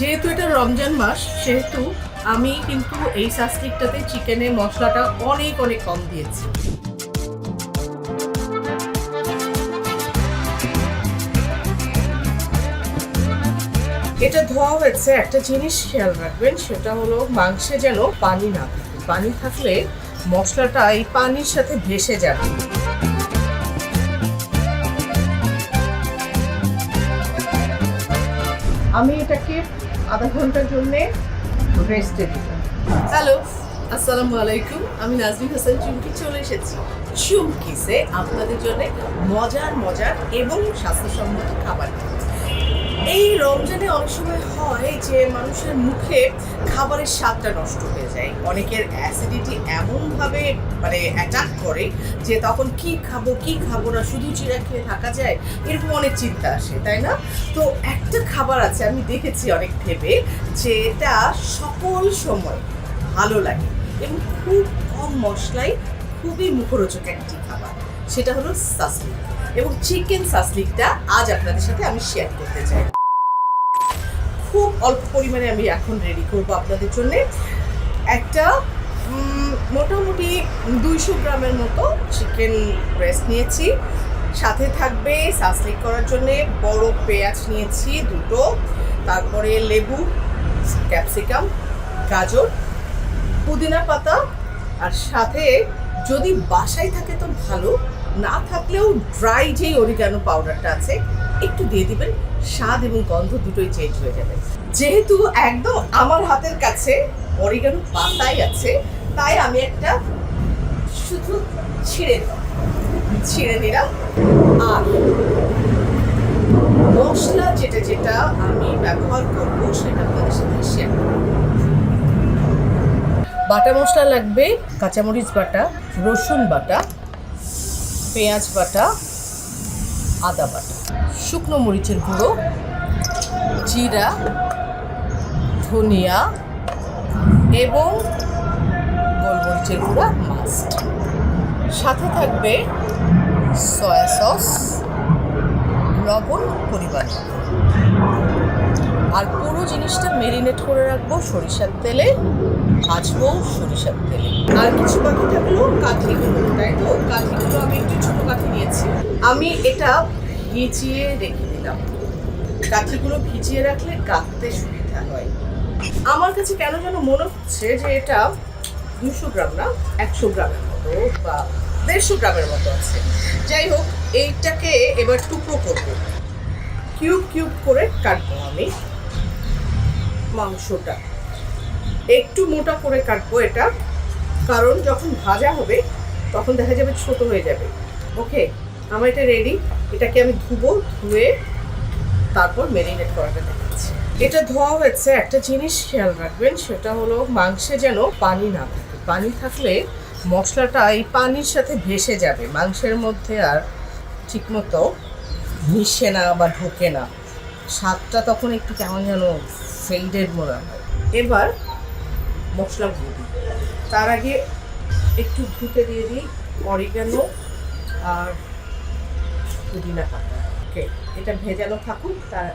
যেহেতু এটা রমজান মাস, সেহেতু আমি কিন্তু এই সাস্টিকটাতে চিকেনের মশলাটা অনেক অনেক কম দিয়েছি। এটা ধোয়া হয়েছে, একটা জিনিস খেয়াল রাখবেন, সেটা হলো মাংসে যেন পানি না থাকে। পানি থাকলে মশলাটা এই পানির সাথে ভেসে যাবে। আমি এটাকে আধা ঘণ্টার জন্য রেস্টে দিব হ্যালো আসসালামু আলাইকুম। আমি নাজরিন হাসান, চুমকি চলে এসেছি। চুমকিসে আপনাদের জন্য মজার মজার এবং স্বাস্থ্যসম্মত খাবার। রমজানে অনেক সময় হয় যে মানুষের মুখে খাবারের স্বাদটা নষ্ট হয়ে যায়। অনেকের অ্যাসিডিটি এমনভাবে মানে অ্যাটাক করে যে তখন কি খাব কি খাব না, শুধু চিরা খেয়ে থাকা যায়, এরকম অনেক চিন্তা আসে, তাই না? তো একটা খাবার আছে, আমি দেখেছি অনেক ভেবে যে এটা সকল সময় ভালো লাগে এবং খুব কম মশলায় খুবই মুখরোচক একটি খাবার। সেটা হলো সাসলিক এবং চিকেন সাসলিকটা আজ আপনাদের সাথে আমি শেয়ার করতে চাই। অল্প পরিমাণে আমি এখন রেডি করব আপনাদের জন্য। একটা মোটামুটি দুইশো গ্রামের মতো চিকেন ব্রেস্ট নিয়েছি। সাথে থাকবে সাসলিক করার জন্যে বড় পেঁয়াজ নিয়েছি দুটো। তারপরে লেবু ক্যাপসিকাম গাজর, পুদিনা পাতা। আর সাথে যদি বাসায় থাকে তো ভালো, না থাকলেও ড্রাই যেই অরিগানো পাউডারটা আছে একটু দিয়ে দিবেন, স্বাদ এবং গন্ধ দুটোই চেঞ্জ হয়ে যাবে। যেহেতু একদম আমার হাতের কাছে অরিগানো পাতাই আছে, তাই আমি একটা শুধু ছিঁড়ে ছিঁড়ে নিলাম। আর মশলা যেটা যেটা আমি ব্যবহার করব, সেটা আপনাদের সাথে শেয়ার বাটা মশলা লাগবে, কাঁচামরিচ বাটা, রসুন বাটা, পেঁয়াজ বাটা, আদা বাটা। শুকনো মরিচের গুঁড়ো, জিরা, ধনিয়া এবং গোলমরিচের গুঁড়া মাস্ট সাথে থাকবে সয়া সস লবণ, পরিমাণ আর পুরো জিনিসটা মেরিনেট করে রাখব সরিষার তেলে, ভাজবো সরিষার তেলে। আর কিছু বাকি থাকল কাঠিগুলো তাই তো? কাঠিগুলো আমি একটু ছোটো কাঠি নিয়েছি। আমি এটা ভিজিয়ে রেখে দিলাম। কাঠিগুলো ভিজিয়ে রাখলে কাটতে সুবিধা হয়। আমার কাছে কেন যেন মনে হচ্ছে যে এটা দুশো গ্রাম না, একশো গ্রামের মতো বা দেড়শো গ্রামের মতো আছে। যাই হোক, এইটাকে এবার টুকরো করব। কিউব কিউব করে কাটবো আমি মাংসটা। একটু মোটা করে কাটবো এটা, কারণ যখন ভাজা হবে তখন দেখা যাবে ছোট হয়ে যাবে। ওকে, আমার এটা রেডি এটাকে আমি ধুবো, ধুয়ে তারপর মেরিনেট করাটা দেখাচ্ছি। এটা ধোয়া হয়েছে, একটা জিনিস খেয়াল রাখবেন, সেটা হলো মাংসে যেন পানি না থাকে। পানি থাকলে মশলাটা এই পানির সাথে ভেসে যাবে, মাংসের মধ্যে আর ঠিকমতো মিশে না বা ঢোকে না। স্বাদটা তখন একটু কেমন যেন ফেইডেড মনে হয়। এবার মশলা দিয়ে দিই। তার আগে একটু ধুতে দিয়ে দিই অরিগানো আর পুদিনা পাতা। ওকে, এটা ভেজানো থাকুক, তার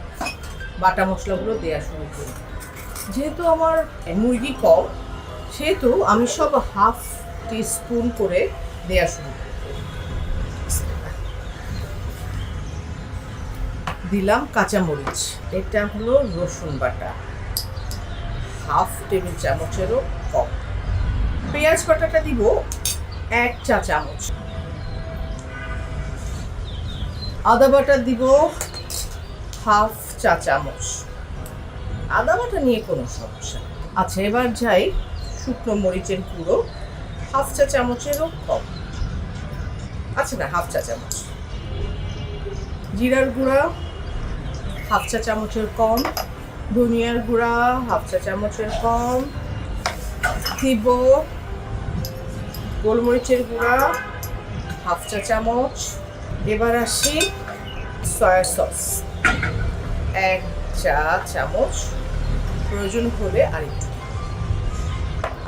বাটা মশলাগুলো দেওয়া শুরু করি। যেহেতু আমার মুরগি কম, সেহেতু আমি সব হাফ টিস্পুন করে দেওয়া শুরু করি। দিলাম কাঁচামরিচ। এটা হলো রসুন বাটা। হাফ টেবিল চামচেরও কম। পেঁয়াজ বাটাটা দিব এক চা চামচ আদা বাটা দিব হাফ চা চামচ। আদা বাটা নিয়ে কোনো সমস্যা। আচ্ছা এবার যাই শুকনো মরিচের গুঁড়ো। হাফ চা চামচেরও কম। আচ্ছা না, হাফ চা চামচ। জিরার গুঁড়া, হাফ চা চামচের কম। ধনিয়ার গুঁড়া, হাফ চা চামচের কম। দিব গোলমরিচের গুঁড়া, হাফ চা চামচ। এবার আসি সয়া সস এক চা চামচ, প্রয়োজন হলে আরেকটু।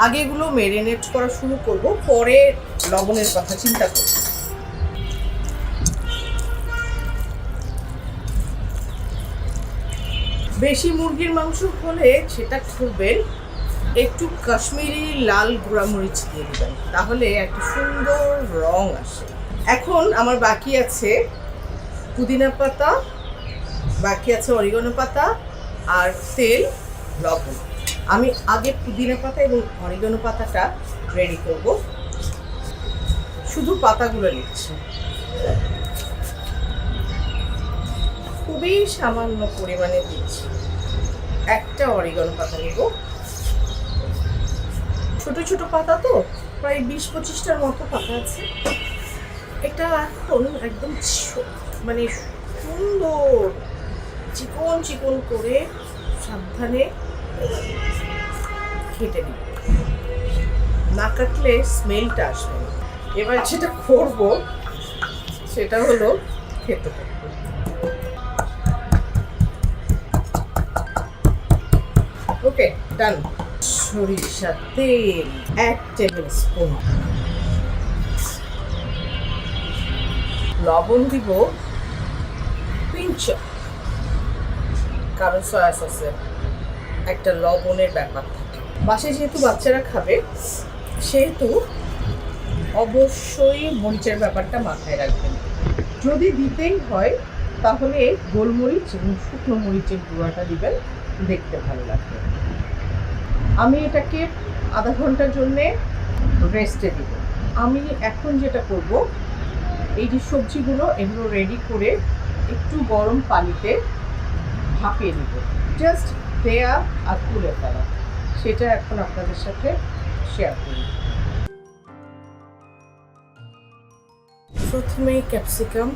আগে এগুলো মেরিনেট করা শুরু করব, পরে লবণের কথা চিন্তা করব। বেশি মুরগির মাংস হলে সেটা খুলবেন একটু কাশ্মীরি লাল গুঁড়ামরিচ দিয়ে দেবেন, তাহলে একটা সুন্দর রং আসে। এখন আমার বাকি আছে পুদিনা পাতা, বাকি আছে অরিগনো পাতা আর তেল, লবণ। আমি আগে পুদিনা পাতা এবং অরিগনো পাতাটা রেডি করব। শুধু পাতাগুলো নিচ্ছি। খুবই সামান্য পরিমাণে দিচ্ছি। একটা অরিগনো পাতা নেব। ছোট ছোট পাতা তো, প্রায় বিশ পঁচিশটার মতো পাতা আছে। এটা এখন একদম মানে সুন্দর চিকন চিকন করে সাবধানে কেটে নিব না কাটলে স্মেলটা আসবে এবার যেটা করব, সেটা হলো খেতে ওকে ডান সরিষার তেল, এক টেবিল স্পুন লবণ দিব পিঞ্চ। কারণ সয়া সসে একটা লবণের ব্যাপার থাকে। বাসায় যেহেতু বাচ্চারা খাবে, সেহেতু অবশ্যই মরিচের ব্যাপারটা মাথায় রাখবেন। যদি দিতেই হয়, তাহলে গোলমরিচ এবং শুকনো মরিচের গুঁড়াটা দিবেন, দেখতে ভালো লাগবে। আমি এটাকে আধা ঘণ্টার জন্যে রেস্টে দিব। আমি এখন যেটা করব এই যে সবজিগুলো, এগুলো রেডি করে একটু গরম পানিতে ভাপিয়ে নিব। জাস্ট দেয়া আর তুলে ফেলা। সেটা এখন আপনাদের সাথে শেয়ার করি। প্রথমেই ক্যাপসিকাম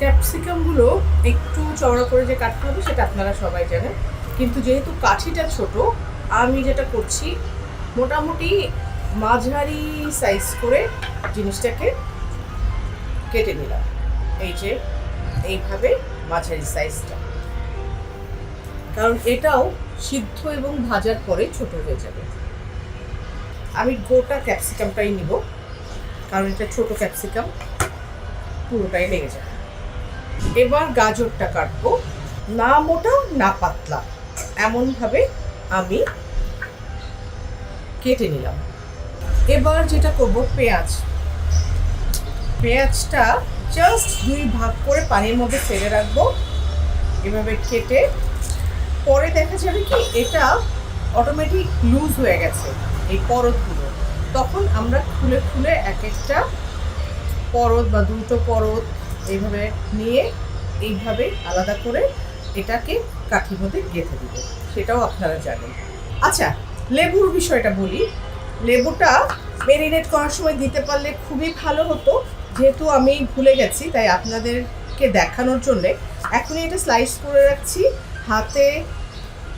ক্যাপসিকামগুলো একটু চওড়া করে যে কাটতে হবে, সেটা আপনারা সবাই জানেন। কিন্তু যেহেতু কাঠিটা ছোট, আমি যেটা করছি, মোটামুটি মাঝারি সাইজ করে জিনিসটাকে কেটে নিলাম। এই যে, এইভাবে মাঝারি সাইজটা কারণ এটাও সিদ্ধ এবং ভাজার পরে ছোট হয়ে যাবে। আমি গোটা ক্যাপসিকামটাই নিব, কারণ এটা ছোট ক্যাপসিকাম পুরোটাই লেগে যাবে। এবার গাজরটা কাটবো, না মোটা, না পাতলা। এমনভাবে আমি কেটে নিলাম। এবার যেটা করব পেঁয়াজ। পেঁয়াজটা জাস্ট দুই ভাগ করে পানির মধ্যে ফেলে রাখব। এভাবে কেটে। পরে দেখা যাবে কি, এটা অটোমেটিক লুজ হয়ে গেছে এই পরতগুলো। তখন আমরা খুলে খুলে এক একটা পরত বা দুটো পরত এইভাবে নিয়ে এইভাবে আলাদা করে এটাকে কাঠির মধ্যে গেঁথে দেবো। সেটাও আপনারা জানেন। আচ্ছা লেবুর বিষয়টা বলি। লেবুটা মেরিনেট করার সময় দিতে পারলে খুবই ভালো হতো। যেহেতু আমি ভুলে গেছি, তাই আপনাদেরকে দেখানোর জন্যে এখনই এটা স্লাইস করে রাখছি। হাতে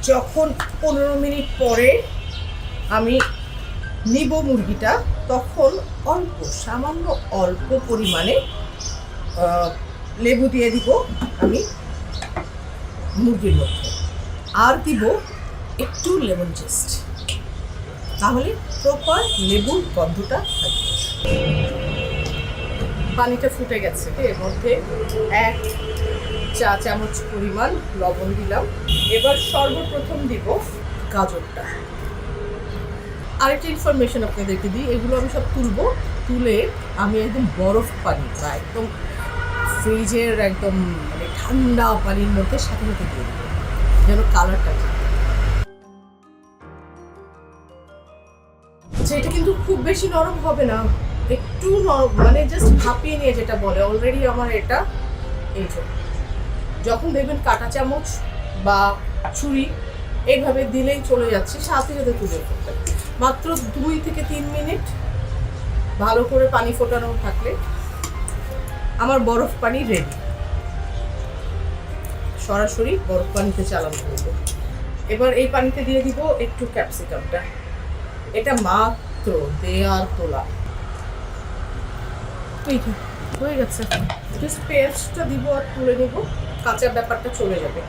যখন পনেরো মিনিট পরে আমি নিব মুরগিটা, তখন অল্প, সামান্য অল্প পরিমাণে লেবু দিয়ে দিব আমি মুরগির মধ্যে। আর দিব একটু লেমন জেস্ট তাহলে প্রপার লেবুর গন্ধটা থাকবে। পানিটা ফুটে গেছে। এর মধ্যে এক চা চামচ পরিমাণ লবণ দিলাম। এবার সর্বপ্রথম দিব গাজরটা। আরেকটা ইনফরমেশন আপনাদেরকে দিই, এগুলো আমি সব তুলবো। তুলে আমি একদম বরফ পানি, বা একদম ফ্রিজের একদম মানে ঠান্ডা পানির মধ্যে সাথে সাথে দিয়ে যেন কালারটা আচ্ছা এটা কিন্তু খুব বেশি নরম হবে না। একটু মানে জাস্ট ভাপিয়ে নিয়ে যেটা বলে অলরেডি আমার এটা এই যখন দেখবেন কাঁটা চামচ বা ছুরি এইভাবে দিলেই চলে যাচ্ছে, সাথে সাথে তুলে করতে মাত্র দুই থেকে তিন মিনিট ভালো করে পানি ফোটানো থাকলে আমার বরফ পানি রেডি সরাসরি বরফ পানিতে চালানো করব এবার এই পানিতে দিয়ে দিব একটু ক্যাপসিকামটা এটা মাত্র দেয়ার তোলা। এই হয়ে গেছে জাস্ট পেঁয়াজটা দিব আর তুলে নেব, কাঁচা ব্যাপারটা চলে যাবে।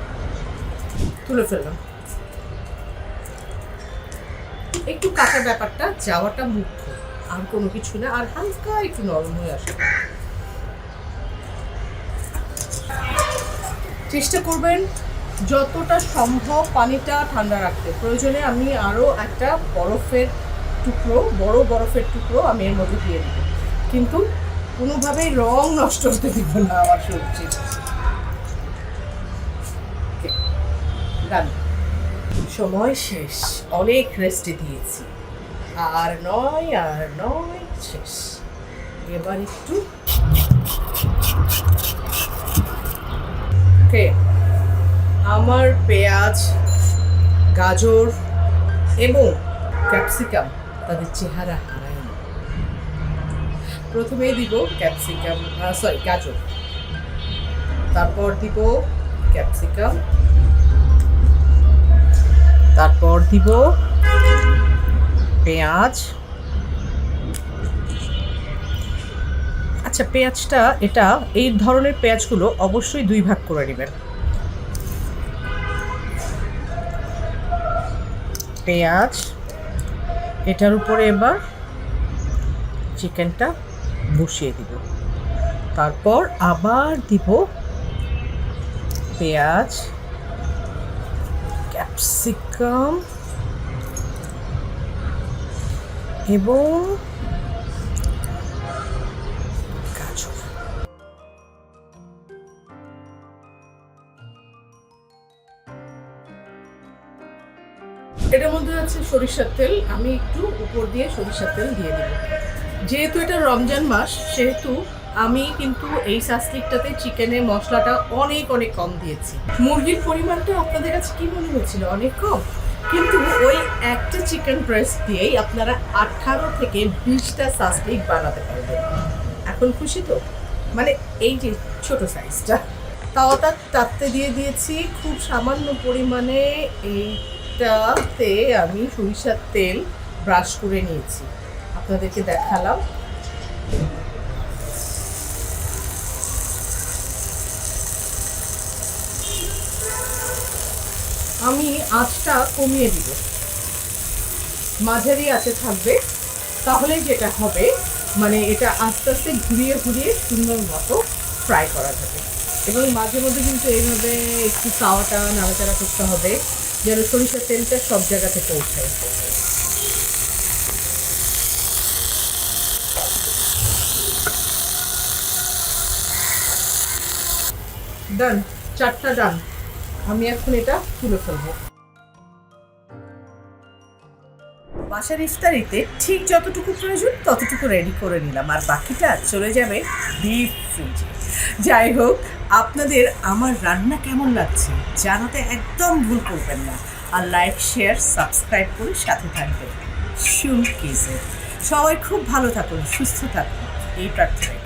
তুলে ফেললাম। একটু কাঁচা ব্যাপারটা, যাওয়াটা মুখ্য। আর কোনো কিছু না, আর হালকা একটু নরম হয়ে আসে চেষ্টা করবেন যতটা সম্ভব পানিটা ঠান্ডা রাখতে। প্রয়োজনে আমি আরও একটা বরফের টুকরো, বড় বরফের টুকরো আমি এর মধ্যে দিয়ে দেবো। কিন্তু কোনোভাবেই রং নষ্ট হতে দিব না আমার সবজির ডান সময় শেষ, অনেক রেস্টে দিয়েছি। আর নয় আর নয়, শেষ। এবার একটু। ওকে আমার পেঁয়াজ, গাজর এবং ক্যাপসিকাম, তাদের চেহারা। প্রথমেই দিব ক্যাপসিকাম সরি গাজর। তারপর দিব ক্যাপসিকাম। তারপর দিব পেঁয়াজ। আচ্ছা পেঁয়াজটা, এটা, এই ধরনের পেঁয়াজগুলো অবশ্যই দুই ভাগ করে নেবেন। পেঁয়াজ, এটার উপরে এবার চিকেনটা বসিয়ে দিব। তারপর আবার দিব পেঁয়াজ, ক্যাপসিকাম এবং গাজর। এটার মধ্যে আছে সরিষার তেল। আমি একটু উপর দিয়ে সরিষার তেল দিয়ে দেব। যেহেতু এটা রমজান মাস, সেহেতু আমি কিন্তু এই সাস্টিকটাতে চিকেনের মশলাটা অনেক অনেক কম দিয়েছি। মুরগির পরিমাণটা আপনাদের কাছে কি মনে হয়েছিল? অনেক কম। কিন্তু ওই একটা চিকেন ব্রেস্ট দিয়েই আপনারা আঠারো থেকে বিশটা সাস্টিক বানাতে পারবেন। এখন খুশি তো? মানে এই যে ছোট সাইজটা। তাওয়াটা তাতে দিয়ে দিয়েছি খুব সামান্য পরিমাণে এইটাতে আমি সরিষার তেল ব্রাশ করে নিয়েছি। আপনাদেরকে দেখালাম। আমি আঁচটা কমিয়ে দিব। মাঝারি আঁচে থাকবে। তাহলে যেটা হবে মানে এটা আস্তে আস্তে ঘুরিয়ে ঘুরিয়ে সুন্দর মতো ফ্রাই করা যাবে। এবং মাঝে মধ্যে কিন্তু এইভাবে একটু তাওয়াটা নাড়াচাড়া করতে হবে, যেন সরিষার তেলটা সব জায়গাতে পৌঁছায়। ডান চারটা ডান আমি এখন এটা তুলে ফেলব। বাসার ইফতারিতে ঠিক যতটুকু প্রয়োজন ততটুকু রেডি করে নিলাম। আর বাকিটা চলে যাবে ডিপ ফ্রিজে যাই হোক, আপনাদের আমার রান্না কেমন লাগছে জানাতে একদম ভুল করবেন না। আর লাইক শেয়ার সাবস্ক্রাইব করে সাথে থাকবেন। শুন কিজে সবাই খুব ভালো থাকুন, সুস্থ থাকুন। এই প্রার্থনায়।